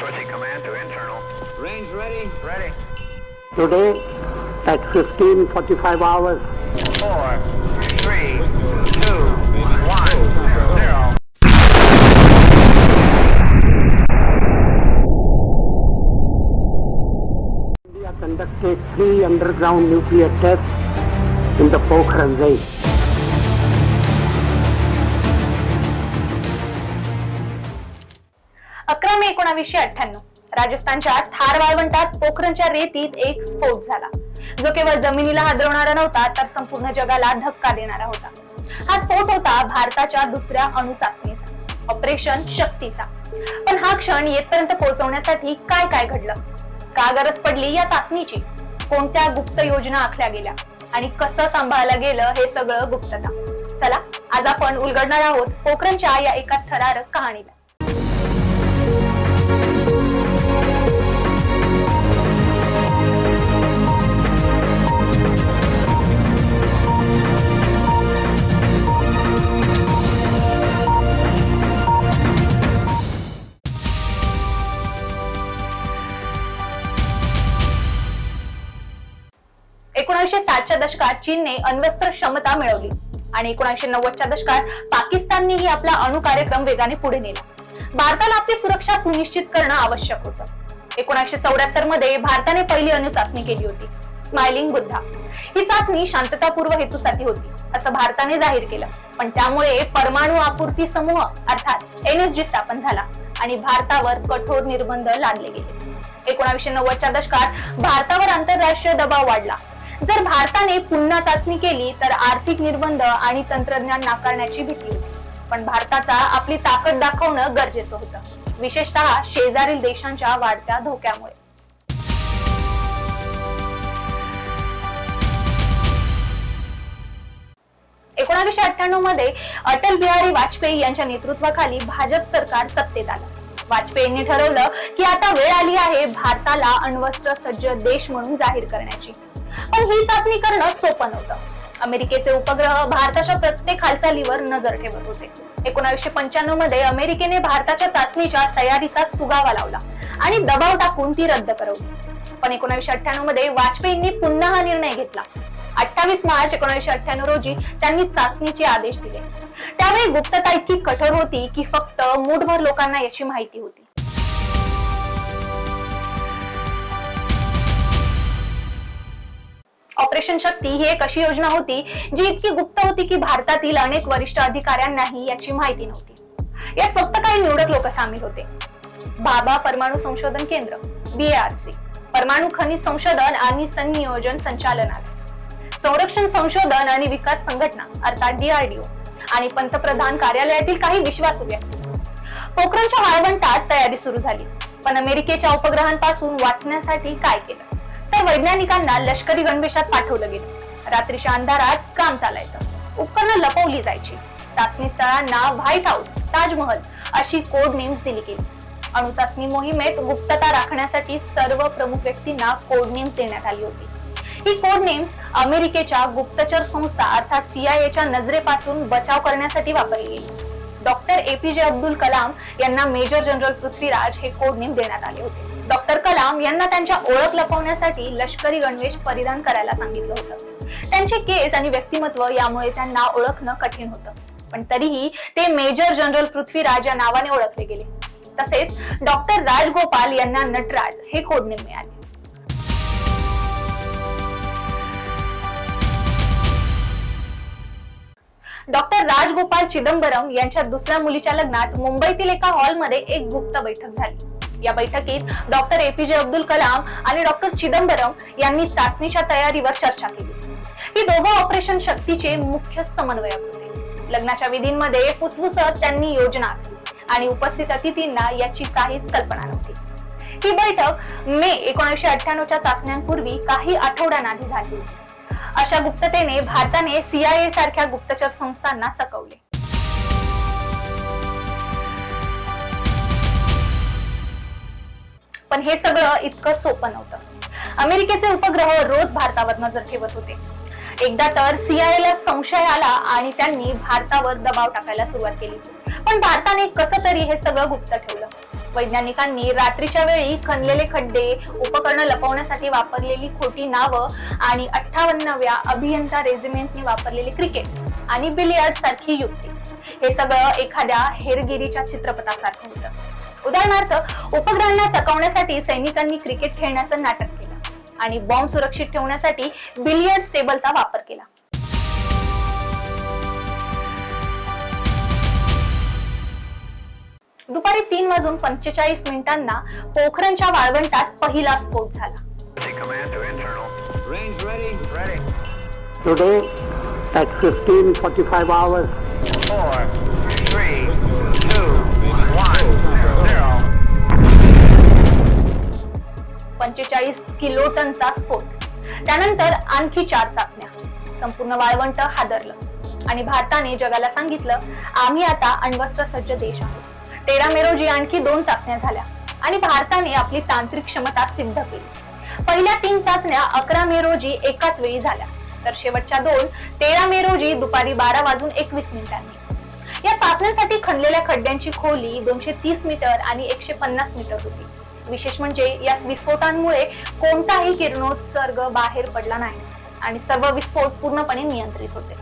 Switching command to internal. Range ready? Ready. Today at 15:45 hours, Four, three, two, one, zero. India conducted three underground nuclear tests in the Pokhran range. एकोणावीसशे अठ्ठ्याण्णव. राजस्थानच्या थार वाळवंटात पोखरणच्या रेतीत एक स्फोट झाला. जो केवळ जमिनीला हादरवणारा नव्हता तर संपूर्ण जगाला धक्का देणारा होता. हा स्फोट होता भारताच्या दुसऱ्या अणु चाचणीचा. ऑपरेशन शक्तीचा. पण हा क्षण येतपर्यंत पोहोचवण्यासाठी काय काय घडलं? का गरज पडली या चाचणीची? कोणत्या गुप्त योजना आखल्या गेल्या? आणि कसं सांभाळलं गेलं हे सगळं गुप्तता? चला आज आपण उलगडणार आहोत पोखरणच्या या एका थरारक कहाणीला. एकोणीसशे साठच्या दशकात चीनने अण्वस्त्र क्षमता मिळवली. आणि एकोणीसशे नव्वदच्या दशकात पाकिस्ताननेही आपला अणु कार्यक्रम वेगाने पुढे नेला. भारताला आपली सुरक्षा सुनिश्चित करणं आवश्यक होतं. एकोणीसशे चौऱ्याहत्तरमध्ये भारताने पहिली अणु चाचणी केली होती. स्माइलिंग बुद्धा. ही चाचणी शांततापूर्व हेतूसाठी होती. असं भारताने जाहीर केलं. पण त्यामुळे परमाणु आपूर्ती समूह अर्थात एनएसजी स्थापन झाला आणि भारतावर कठोर निर्बंध लादले गेले. एकोणावीसशे नव्वदच्या दशकात भारतावर आंतरराष्ट्रीय दबाव वाढला. जर भारताने पुन्हा चाचणी केली तर आर्थिक निर्बंध आणि तंत्रज्ञान नाकारण्याची भीती होती. पण भारताचा आपली ताकद दाखवणं गरजेचं होतं. विशेषतः शेजारील देशांच्या वाढत्या धोक्यामुळे. एकोणावीसशे अठ्ठ्याण्णवमध्ये अटल बिहारी वाजपेयी यांच्या नेतृत्वाखाली भाजप सरकार सत्तेत आलं. वाजपेयींनी ठरवलं की आता वेळ आली आहे भारताला अण्वस्त्र सज्ज देश म्हणून जाहीर करण्याची. पण ही चाचणी करणं सोपं नव्हतं. अमेरिकेचे उपग्रह भारताच्या प्रत्येक हालचालीवर नजर ठेवत होते. एकोणाशे पंच्याण्णवमध्ये अमेरिकेने भारताच्या चाचणीच्या तयारीचा सुगावा लावला आणि दबाव टाकून ती रद्द करवली. पण एकोणावीसशे अठ्ठ्याण्णवमध्ये वाजपेयींनी पुन्हा हा निर्णय घेतला. अठ्ठावीस मार्च एकोणीसशे अठ्ठ्याण्णव रोजी त्यांनी चाचणीचे आदेश दिले. त्यावेळी गुप्तता इतकी कठोर होती की फक्त मूठभर लोकांना याची माहिती होती. ऑपरेशन शक्ती ही एक अशी योजना होती जी इतकी गुप्त होती की भारतातील अनेक वरिष्ठ अधिकाऱ्यांनाही याची माहिती नव्हती. यात फक्त काही निवडक लोक सामील होते. बाबा परमाणु संशोधन केंद्र बीएआरसी परमाणु खनिज संशोधन आणि संनियोजन संचालनालय. संरक्षण संशोधन आणि विकास संघटना अर्थात डीआरडीओ आणि पंतप्रधान कार्यालयातील काही विश्वासू व्यक्ती. पोखरणच्या वाळवंटात तयारी सुरू झाली पण अमेरिकेच्या उपग्रहांपासून वाचण्यासाठी काय केलं? तर वैज्ञानिकांना लष्करी गणवेशात पाठवलं गेलं. रात्रीच्या अंधारात काम चालायचं. उपकरणं लपवली जायची. चाचणी स्थळांना व्हाईट हाऊस ताजमहल अशी कोड नेम्स दिली गेली. अणुचाचणी मोहिमेत गुप्तता राखण्यासाठी सर्व प्रमुख व्यक्तींना कोड नेम्स देण्यात आली होती. ही कोड नेम्स अमेरिकेच्या गुप्तचर संस्था अर्थात सीआयएच्या नजरेपासून बचाव करण्यासाठी वापरली गेली. डॉक्टर ए पी जे अब्दुल कलाम यांना मेजर जनरल पृथ्वीराज हे कोड नेम देण्यात आले होते. डॉक्टर राम यांना त्यांच्या ओळख लपवण्यासाठी लष्करी गणवेश परिधान करायला सांगितलं होतं. त्यांचे केस आणि व्यक्तिमत्व यामुळे त्यांना ओळखणं कठीण होतं. पण तरीही ते मेजर जनरल पृथ्वीराज या नावाने ओळखले गेले. तसेच डॉक्टर राजगोपाल यांना नटराज हे कोडने मिळाले. डॉक्टर राजगोपाल चिदंबरम यांच्या दुसऱ्या मुलीच्या लग्नात मुंबईतील एका हॉलमध्ये एक गुप्त बैठक झाली. या बैठकीत डॉक्टर एपीजे अब्दुल कलाम आणि डॉक्टर चिदंबरम यांनी चाचणीच्या तयारीवर चर्चा केली. ही दोघं ऑपरेशन शक्तीचे मुख्य समन्वयक होते. लग्नाच्या विधींमध्ये फुसफुसत त्यांनी योजना आखली आणि उपस्थित अतिथींना याची काहीच कल्पना नव्हती. ही बैठक मे एकोणीसशे अठ्ठ्याण्णवच्या चाचण्यांपूर्वी काही आठवड्यांआधी झाली अशा गुप्ततेने भारताने सीआयए सारख्या गुप्तचर संस्थांना चकवले. पण हे सगळं इतकं सोपं नव्हतं. अमेरिकेचे उपग्रह रोज भारतावर नजर ठेवत होते. एकदा तर CIA संशय आला आणि त्यांनी भारतावर दबाव टाकायला सुरुवात केली. पण भारताने कसं तरी हे सगळं गुप्त ठेवलं. वैज्ञानिकांनी रात्रीच्या वेळी खणलेले खड्डे उपकरणं लपवण्यासाठी वापरलेली खोटी नावं आणि अठ्ठावन्नव्या अभियंता रेजिमेंटने वापरलेले क्रिकेट आणि बिलियर्ड सारखी युक्ती. हे सगळं एखाद्या हेरगिरीच्या चित्रपटासारखं होतं. उदाहरणार्थ उपग्रहांना चकवण्यासाठी सैनिकांनी क्रिकेट खेळण्याचं नाटक केलं आणि बॉम्ब सुरक्षित ठेवण्यासाठी बिलियर्ड टेबलचा वापर केला. दुपारी तीन वाजून पंचेचाळीस मिनिटांना पोखरणच्या वाळवंटात पहिला स्फोट झाला. Today, at 1545 hours, Four, three, पंचेचाळीस किलो टनचा स्फोट त्यानंतर आणखी चार चाचण्या. संपूर्ण वाळवंट हादरलं. आणि भारताने जगाला सांगितलं आम्ही आता अण्वस्त्र सज्ज देश आहोत. तेरा मे रोजी आणखी दोन चाचण्या झाल्या आणि भारताने आपली तांत्रिक क्षमता सिद्ध केली. पहिल्या तीन चाचण्या अकरा मे रोजी एकाच वेळी झाल्या. तर शेवटच्या दोन तेरा मे रोजी दुपारी बारा वाजून एकवीस मिनिटांनी. या चाचण्यांसाठी खणलेल्या खड्ड्यांची खोली दोनशे तीस मीटर आणि एकशे पन्नास मीटर होती. विशेष म्हणजे या विस्फोटांमुळे कोणताही किरणोत्सर्ग बाहेर पडला नाही आणि सर्व विस्फोट पूर्णपणे नियंत्रित होते.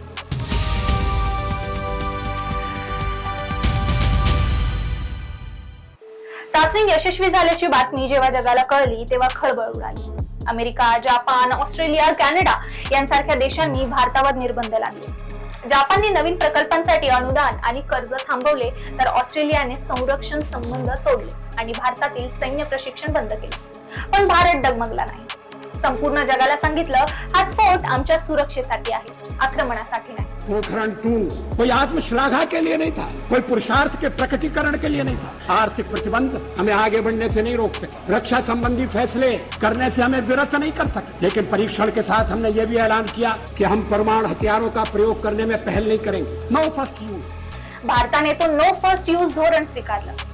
चाचणी यशस्वी झाल्याची बातमी जेव्हा जगाला कळली तेव्हा खळबळ उडाली अमेरिका जपान ऑस्ट्रेलिया कॅनडा यांसारख्या देशांनी भारतावर निर्बंध लागले जपानने नवीन प्रकल्पांसाठी अनुदान आणि कर्ज थांबवले तर ऑस्ट्रेलियाने संरक्षण संबंध तोडले आणि भारतातील सैन्य प्रशिक्षण बंद केले. पण भारत डगमगला नाही. संपूर्ण जगाला सांगितलं हा स्फोट आमच्या सुरक्षेसाठी आहे आक्रमणासाठी नाही. पोखरण टू कोई आत्मश्लाघा के लिए नहीं था कोई पुरुषार्थ के प्रकटीकरण के लिए नहीं था। आर्थिक प्रतिबंध हमें आगे बढ़ने से नहीं रोक सके। रक्षा संबंधी फैसले करने से हमें विरत नहीं कर सके। लेकिन परीक्षण के साथ हमने ये भी ऐलान किया कि हम परमाणु हथियारों का प्रयोग करने में पहल नहीं करेंगे। नो फर्स्ट यूज भारताने तो नो फर्स्ट यूज धोरण स्वीकारलं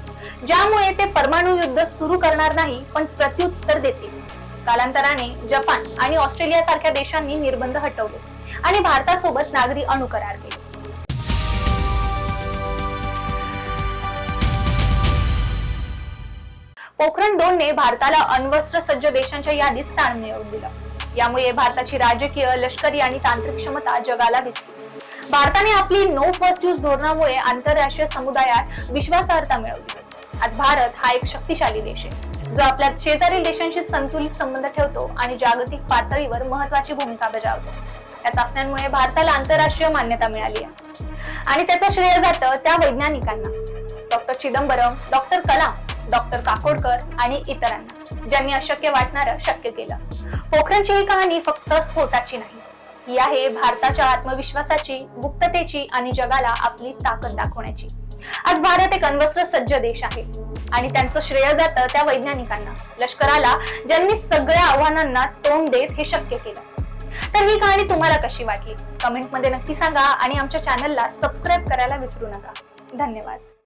ज्यामुळे ते परमाणु युद्ध सुरू करणार नाही पण प्रत्युत्तर देतील. कालांतराने जपान आणि ऑस्ट्रेलिया सारख्या देशांनी निर्बंध हटवले आणि भारतासोबत नागरी अणु करार केले. पोखरण दोन ने भारताला अण्वस्त्र सज्ज देशांच्या यादीत स्थान मिळवून दिलं. यामुळे भारताची राजकीय लष्करी आणि तांत्रिक क्षमता जगाला दिसली. भारताने आपली नो फर्स्ट यूज धोरणामुळे आंतरराष्ट्रीय समुदायात विश्वासार्हता मिळवली. आज भारत हा एक शक्तिशाली देश आहे. जो आपल्या शेजारील देशांशी संतुलित संबंध ठेवतो आणि जागतिक पातळीवर महत्वाची भूमिका बजावतो. या चाचण्यांमुळे भारताला आंतरराष्ट्रीय मान्यता मिळाली आहे. आणि त्याचं श्रेय जातं त्या वैज्ञानिकांना. Doctor Chidambaram doctor Kalam doctor Kakodkar आणि इतरांना ज्यांनी अशक्य वाटणारं शक्य केलं. पोखरणची ही कहाणी फक्त स्फोटाची नाही. ही आहे भारताच्या आत्मविश्वासाची गुप्ततेची आणि जगाला आपली ताकद दाखवण्याची. आज भारत एक अण्वस्त्र सज्ज देश आहे. आणि त्यांचं श्रेय जातं त्या वैज्ञानिकांना. लष्कराला ज्यांनी सगळ्या आव्हानांना तोंड देत हे शक्य केलं. तर ही कहाणी तुम्हाला कशी वाटली? कमेंटमध्ये नक्की सांगा आणि आमच्या चॅनलला सबस्क्राईब करायला विसरू नका. धन्यवाद.